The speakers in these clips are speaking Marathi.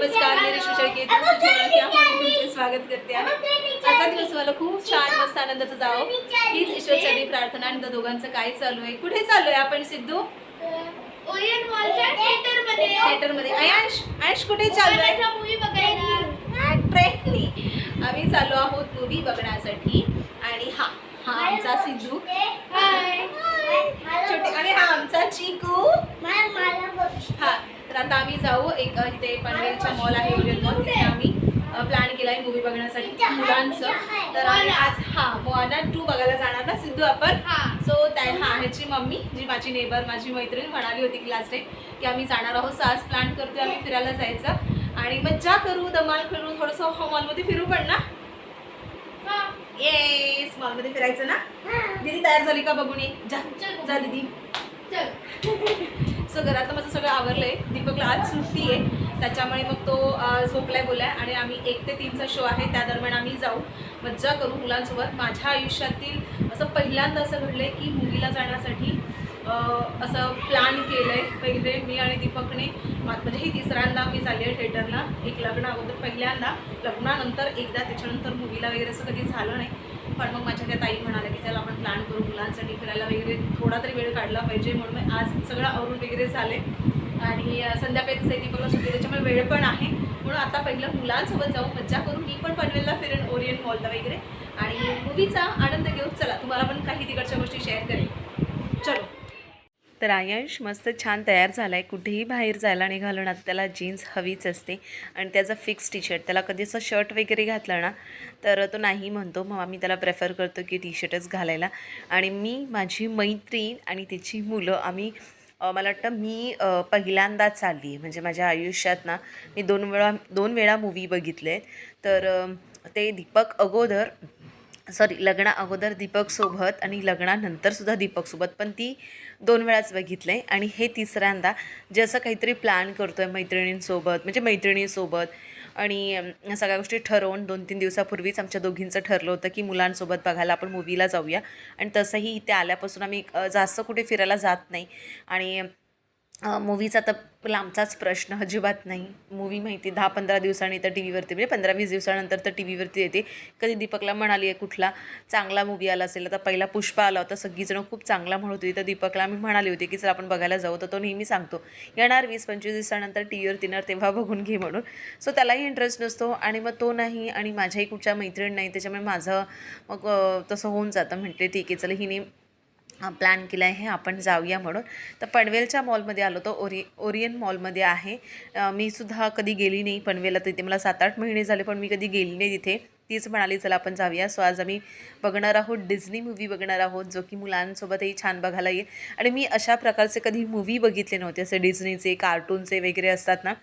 नमस्कार मी रेश्मी शेळके तुमचं स्वागत करते आहे. आजचा दिवस मला खूप छान मस्त आनंदाचा जावं. हीच ईश्वरचरणी प्रार्थना आणि त्या दोघांचं काय चालू आहे? कुठे चालू आहे आपण सिद्धू? थिएटरमध्ये थिएटरमध्ये आयांश आयांश कुठे चालू आहे ट्रेननी. आम्ही चाललो आहोत मूवी बघण्यासाठी. आणि हा हा आमचा सिद्धू हाय छोटे आणि हा आमचा चिकू हा तर आता आम्ही जाऊ. एक इथे पनवेलचा मॉल आहे मॉल तिथे आम्ही प्लॅन केला आहे मूवी बघण्यासाठी मुलांचं. तर आम्ही आज हा मोआना टू बघायला जाणार ना सिद्धू आपण. सो त्या हा ह्याची मम्मी जी माझी नेबर माझी मैत्रीण म्हणाली होती क्लास टाईम की आम्ही जाणार आहोत. सो आज प्लॅन करतोय आम्ही फिरायला जायचं. आणि मज्जा करू धमाल करू थोडंसं मॉलमध्ये फिरू पण ना? येस मॉलमध्ये फिरायचं ना? दीदी तयार झाली का बघून ये? जा. दीदी. सो घरात माझं सगळं आवरलं आहे दीपकला आज सुट्टी आहे. त्याच्यामुळे मग तो झोपलाय बोलाय आणि आम्ही एक ते तीनचा शो आहे. त्या दरम्यान आम्ही जाऊ. मज्जा करू मुलांसोबत. माझ्या आयुष्यातील असं पहिल्यांदा असं घडलंय की मुलीला जाण्यासाठी असं प्लॅन आहे पहिले मी आणि दीपकने. मा- म्हणजे ही तिसऱ्यांदा मी झाली आहे थिएटरला एक लग्न अगोदर पहिल्यांदा. लग्नानंतर एकदा त्याच्यानंतर मुलीला वगैरे असं कधी झालं नाही. पण मग माझ्या त्या ताई म्हणाल्या की चला आपण प्लॅन करू मुलांसाठी फिरायला वगैरे. थोडा तरी वेळ काढला पाहिजे म्हणून मी आज सगळं आवरून वगैरे झाले. आणि संध्याकाळी तसं दीपकला सुट्टी त्याच्यामुळे वेळ पण आहे. म्हणून आता पहिलं मुलांसोबत जाऊ मज्जा करू. मी पण पनवेलला फिरेन ओरियन मॉलला वगैरे. आणि मूवीचा आनंद घेऊ. चला तुम्हाला पण काही तिकडच्या गोष्टी शेअर करेन. चलो. तर आयांश मस्त छान तयार झाला आहे कुठेही बाहेर जायला निघालो ना त्याला जीन्स हवीच असते. आणि त्याचा फिक्स टी शर्ट त्याला कधी असं शर्ट वगैरे घातलं ना तर तो नाही म्हणतो. मग आम्ही त्याला प्रेफर करतो की टी शर्टच घालायला. आणि मी माझी मैत्रीण आणि तिची मुलं आम्ही मला वाटतं मी पहिल्यांदाच चालली आहे. म्हणजे माझ्या आयुष्यात ना मी दोन वेळा दोन वेळा मूवी बघितले तर ते दीपक अगोदर सॉरी लग्ना अगोदर दीपकसोबत आणि लग्नानंतरसुद्धा दीपकसोबत पण ती दोन वेळाच बघितलं आहे आणि हे तिसऱ्यांदा जसं काहीतरी प्लॅन करतो आहे मैत्रिणींसोबत म्हणजे मैत्रिणीसोबत. आणि सगळ्या गोष्टी ठरवून दोन तीन दिवसापूर्वीच आमच्या दोघींचं ठरलं होतं की मुलांसोबत बघायला आपण मूवीला जाऊया. आणि तसंही इथे आल्यापासून आम्ही जास्त कुठे फिरायला जात नाही. आणि मूवीचा तर लांबचाच प्रश्न अजिबात नाही. मूवी माहिती दहा पंधरा दिवसांनी तर टी व्हीवरती म्हणजे पंधरा वीस दिवसानंतर तर टी व्हीवरती येते. कधी दीपकला म्हणाली आहे कुठला चांगला मूवी आला असेल आता पहिला पुष्पा आला होता सगळीजणं खूप चांगला म्हणत होती तर दीपकला मी म्हणाली होती की चल आपण बघायला जाऊ. तर तो नेहमी सांगतो येणार वीस पंचवीस दिवसानंतर टी व्हीवर येणार तेव्हा बघून घे म्हणून. सो त्यालाही इंटरेस्ट नसतो आणि मग तो नाही आणि माझ्याही कुठच्या मैत्रीण नाही त्याच्यामुळे माझं मग तसं होऊन जातं. म्हटले ठीक आहे चल हिने प्लॅन केला आहे आपण जाऊया म्हणून. तर पनवेलच्या मॉलमध्ये आलो तो ओरि ओरियन मॉलमध्ये आहे. मी सुद्धा कधी गेली नाही पनवेलला तिथे मला सात आठ महिने झाले पण मी कधी गेली नाही तिथे. तीच म्हणाली चला आपण जाऊया. सो आज आम्ही बघणार आहोत डिझनी मूवी बघणार आहोत जो की मुलांसोबतही छान बघायला येईल. आणि मी अशा प्रकारचे कधी मूवी बघितले नव्हते असे डिझनीचे कार्टूनचे वगैरे असतात ना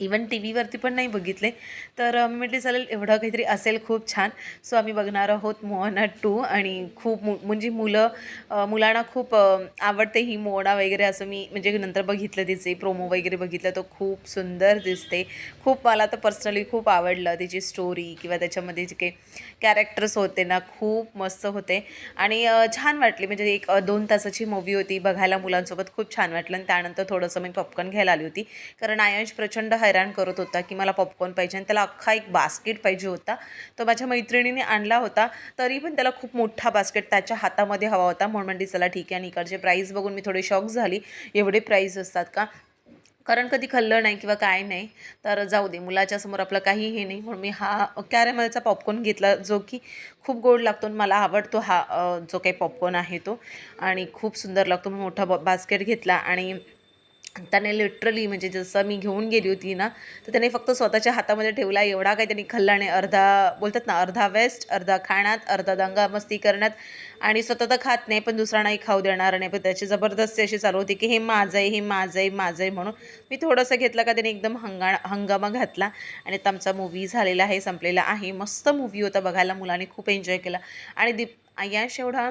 इवन टी व्हीवरती पण नाही बघितले. तर मी म्हटली चालेल एवढं काहीतरी असेल खूप छान. सो आम्ही बघणार आहोत मोहना टू आणि खूप मु म्हणजे मुलं मुलांना खूप आवडते ही मोहना वगैरे असं मी म्हणजे नंतर बघितलं तिचे प्रोमो वगैरे बघितलं तो खूप सुंदर दिसते. खूप मला तर पर्सनली खूप आवडलं तिची स्टोरी किंवा त्याच्यामध्ये जे काही कॅरेक्टर्स होते ना खूप मस्त होते. आणि छान वाटली म्हणजे एक दोन तासाची मूवी होती बघायला मुलांसोबत खूप छान वाटलं. आणि त्यानंतर थोडंसं मी पॉपकॉर्न घ्यायला आली होती. कारण आयांश प्रचंड हैराण करत होता की मला पॉपकॉर्न पाहिजे आणि त्याला अख्खा एक बास्केट पाहिजे होता. तो माझ्या मैत्रिणीने आणला होता. तरी पण त्याला खूप मोठा बास्केट त्याच्या हातामध्ये हवा होता. म्हणून म्हणजे चला ठीक आहे आणि इकडचे प्राईस बघून मी थोडी शॉक झाली. एवढे प्राईस असतात का? कारण कधी खाल्लं नाही किंवा काय नाही तर जाऊ दे मुलाच्या समोर आपलं काही हे नाही. म्हणून मी हा कॅरेमलचा पॉपकॉर्न घेतला जो की खूप गोड लागतो आणि मला आवडतो हा जो काही पॉपकॉर्न आहे तो. आणि खूप सुंदर लागतो. मी मोठा बास्केट घेतला आणि त्याने लिटरली म्हणजे जसं मी घेऊन गेली होती ना तर त्याने फक्त स्वतःच्या हातामध्ये ठेवला एवढा काही त्यांनी खाल्ला नाही अर्धा बोलतात ना अर्धा वेस्ट अर्धा खाण्यात अर्धा दंगा मस्ती करण्यात आणि स्वतः तर खात नाही पण दुसरा नाही खाऊ देणार नाही पण त्याची जबरदस्ती अशी चालू होती की हे माझं आहे हे माझं आहे माझं आहे म्हणून मी थोडंसं घेतलं का त्याने एकदम हंगा हंगामा घातला आणि आता आमचा मूवी झालेला आहे संपलेला आहे. मस्त मूवी होता बघायला मुलांनी खूप एन्जॉय केला. आणि दीप आयांश एवढा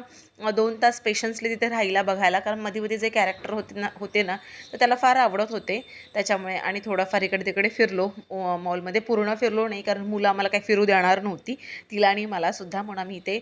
दोन तास पेशन्सली तिथे राहिला बघायला. कारण मध्ये मध्ये जे कॅरेक्टर होते ना होते ना तर त्याला फार आवडत होते. त्याच्यामुळे आणि थोडाफार इकडे तिकडे फिरलो मॉलमध्ये पूर्ण फिरलो नाही कारण मुलं आम्हाला काही फिरू देणार नव्हती. तिला आणि मलासुद्धा म्हणून आम्ही इथे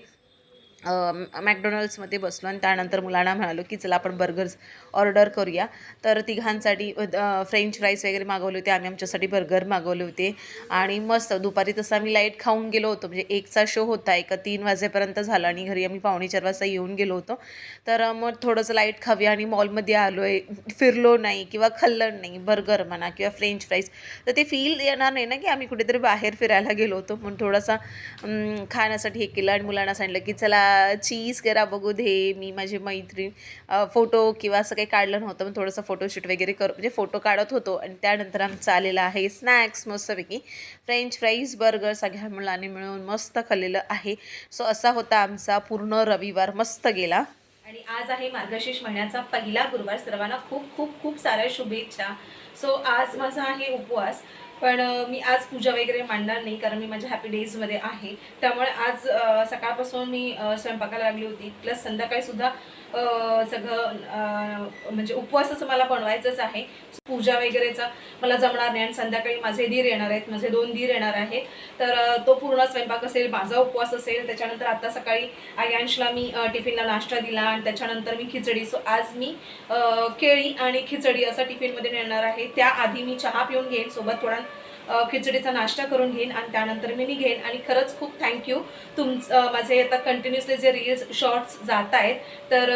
मॅकडोनल्ड्समध्ये बसलो आणि त्यानंतर मुलांना म्हणालो की चला आपण बर्गर्स ऑर्डर करूया. तर तिघांसाठी फ्रेंच फ्राईज वगैरे मागवले होते. आम्ही आमच्यासाठी बर्गर मागवले होते. आणि मस्त दुपारी तसं आम्ही लाइट खाऊन गेलो होतो. म्हणजे एकचा शो होता एका तीन वाजेपर्यंत झाला आणि घरी आम्ही पावणे चार वाजता येऊन गेलो होतो. तर मग थोडंसं लाइट खाऊया आणि मॉलमध्ये आलो आहे फिरलो नाही किंवा खाल्लं नाही बर्गर म्हणा किंवा फ्रेंच फ्राईज. तर ते फील येणार नाही ना की आम्ही कुठेतरी बाहेर फिरायला गेलो होतो. म्हणून थोडासा खाण्यासाठी हे केलं आणि मुलांना सांगितलं की चला चीज करा बघू दे मी माझी मैत्रीण फोटो किंवा असं काही काढलं नव्हतं मग थोडंसं फोटोशूट वगैरे कर म्हणजे फोटो काढत होतो आणि त्यानंतर आमचं आलेलं आहे स्नॅक्स मस्तपैकी. फ्रेंच फ्राईज बर्गर सगळ्या मुलांनी मिळून मस्त खाल्लेलं आहे. सो असा होता आमचा पूर्ण रविवार मस्त गेला. आणि आज आहे मार्गशीर्ष महिन्याचा पहिला गुरुवार. सर्वांना खूप खूप खूप साऱ्या शुभेच्छा. सो आज माझा आहे उपवास. पण मी आज पूजा वगैरे मांडणार नाही कारण मी माझ्या हॅपी डेजमध्ये आहे. त्यामुळे आज सकाळपासून मी स्वयंपाकाला लागली होती. प्लस संध्याकाळीसुद्धा सगळं म्हणजे उपवासाचं मला बनवायचंच आहे. पूजा वगैरेचा मला जमणार नाही आणि संध्याकाळी माझे दीर येणार आहेत. माझे दोन दीर येणार आहेत. तर तो पूर्ण स्वयंपाक असेल माझा उपवास असेल. त्याच्यानंतर आता सकाळी आयांशला मी टिफिनला नाश्ता दिला आणि त्याच्यानंतर मी खिचडी. सो आज मी केळी आणि खिचडी असं टिफिनमध्ये नेणार आहे. त्याआधी मी चहा पिऊन घेईन. सोबत थोडा खिचडीचा नाश्ता करून घेईन आणि त्यानंतर मी निघेन. आणि खरंच खूप थँक्यू तुमचं माझे आता कंटिन्युअसली जे रील्स शॉर्ट्स जात आहेत तर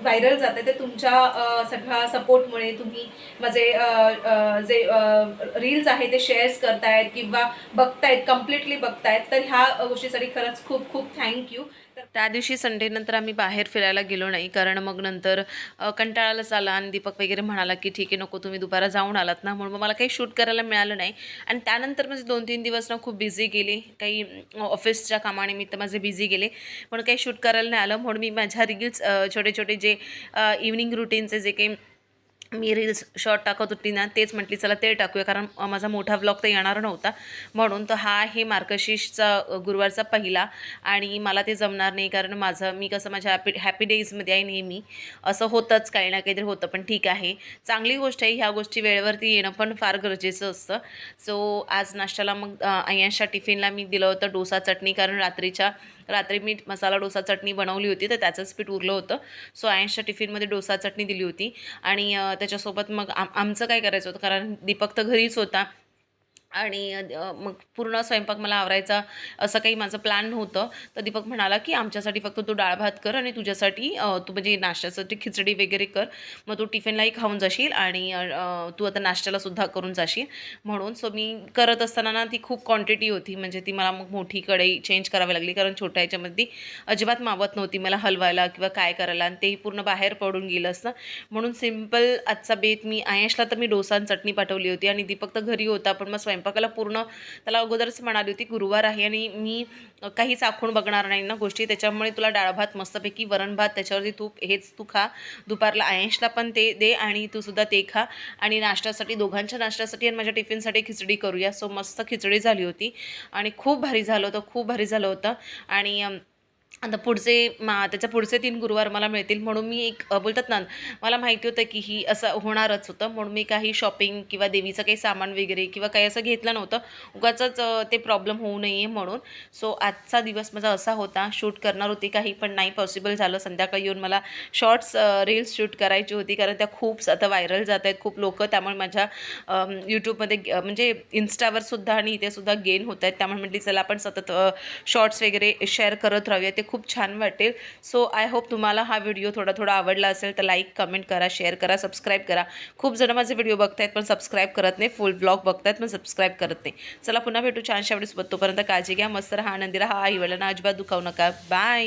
व्हायरल जात आहे ते तुमच्या सगळ्या सपोर्टमुळे तुम्ही माझे जे रील्स आहे ते शेअर्स करतायत किंवा बघतायत कम्प्लिटली बघतायत. तर ह्या गोष्टीसाठी खरंच खूप खूप थँक्यू त्या दिवशी संडेनंतर आम्ही बाहेर फिरायला गेलो नाही. कारण मग नंतर कंटाळालाच आला आणि दीपक वगैरे म्हणाला की ठीक आहे नको तुम्ही दुपारा जाऊन आलात ना. म्हणून मग मला काही शूट करायला मिळालं नाही. आणि त्यानंतर माझे दोन तीन दिवस ना खूप बिझी गेले. काही ऑफिसच्या कामानिमित्त माझे बिझी गेले. म्हणून काही शूट करायला नाही आलं. म्हणून मी माझ्या रील्स छोटे छोटे जे इव्हनिंग रुटीनचे जे काही मी रील्स शॉर्ट टाकत होती ना तेच म्हटली चला ते टाकूया कारण माझा मोठा ब्लॉग तर येणार नव्हता. म्हणून तर हा आहे मार्गशीर्षचा गुरुवारचा पहिला आणि मला ते जमणार नाही कारण माझं मी कसं माझ्या हॅपी हॅपी डेजमध्ये आहे नेहमी. असं होतंच काही ना काहीतरी होतं पण ठीक आहे. चांगली गोष्ट आहे ह्या गोष्टी वेळेवरती येणं पण फार गरजेचं असतं. सो आज नाश्त्याला मग अय्यांशा टिफिनला मी दिलं होतं डोसा चटणी कारण रात्रीच्या रात्री मी मसाला डोसा चटणी बनवली होती तर त्याचंच पीठ उरलं होतं. सो आयन्सच्या टिफिनमध्ये डोसा चटणी दिली होती. आणि त्याच्यासोबत मग आम आमचं काय करायचं होतं? कारण दीपक तर घरीच होता. आणि मग पूर्ण स्वयंपाक मला आवरायचा असं काही माझं प्लॅन नव्हतं. तर दीपक म्हणाला की आमच्यासाठी फक्त तू डाळ भात कर आणि तुझ्यासाठी तू म्हणजे नाश्त्यासाठी खिचडी वगैरे कर. मग तू टिफिनलाही खाऊन जाशील आणि तू आता नाश्त्याला सुद्धा करून जाशील. म्हणून सो मी करत असताना ना ती खूप क्वांटिटी होती. म्हणजे ती मला मग मोठी कढई चेंज करावी लागली. कारण छोट्या याच्यामध्ये ती अजिबात मावत नव्हती मला हलवायला किंवा काय करायला आणि तेही पूर्ण बाहेर पडून गेलं असतं. म्हणून सिंपल आजचा बेत मी आयशला तर मी डोसा आणि चटणी पाठवली होती आणि दीपक तर घरी होता. पण मग स्वयंपाकाला पूर्ण त्याला अगोदरच म्हणाली होती गुरुवार आहे आणि मी काही चाखून बघणार नाही ना गोष्टी त्याच्यामुळे तुला डाळ भात मस्तपैकी वरण भात त्याच्यावरती तूप हेच तू खा. दुपारला आयंशला पण ते दे आणि तू सुद्धा ते खा. आणि नाश्त्यासाठी दोघांच्या नाश्त्यासाठी आणि माझ्या टिफिनसाठी खिचडी करूया. सो मस्त खिचडी झाली होती. आणि खूप भारी झालं होतं खूप भारी झालं होतं. आणि आता पुढचे मा त्याच्या पुढचे तीन गुरुवार मला मिळतील म्हणून मी एक बोलतात ना मला माहिती होतं की ही असं होणारच होतं. म्हणून मी काही शॉपिंग किंवा देवीचं काही सामान वगैरे किंवा काही असं घेतलं नव्हतं. उगाचंच ते प्रॉब्लेम होऊ नये म्हणून. सो आजचा दिवस माझा असा होता. शूट करणार होती काही पण नाही पॉसिबल झालं. संध्याकाळी येऊन मला शॉर्ट्स रील्स शूट करायची होती. कारण त्या खूप आता व्हायरल जात आहेत. खूप लोक त्यामुळे माझ्या यूट्यूबमध्ये म्हणजे इन्स्टावर सुद्धा आणि इथे सुद्धा गेन होत आहेत. त्यामुळे म्हटली चला आपण सतत शॉर्ट्स वगैरे शेअर करत राहूया. ते खूप छान वाटेल. सो आय होप तुम्हाला हा व्हिडिओ थोडा थोडा आवडला असेल तर लाईक कमेंट करा शेअर करा सबस्क्राईब करा. खूप जण माझे व्हिडिओ बघतायत पण सबस्क्राईब करत नाही. फुल ब्लॉग बघतायत पण सबस्क्राईब करत नाही. चला पुन्हा भेटू छानशा व्हिडिओसोबत तोपर्यंत काळजी घ्या मस्त राहा आनंदी राहा. आई वडिलांना अजिबात दुखावू नका. बाय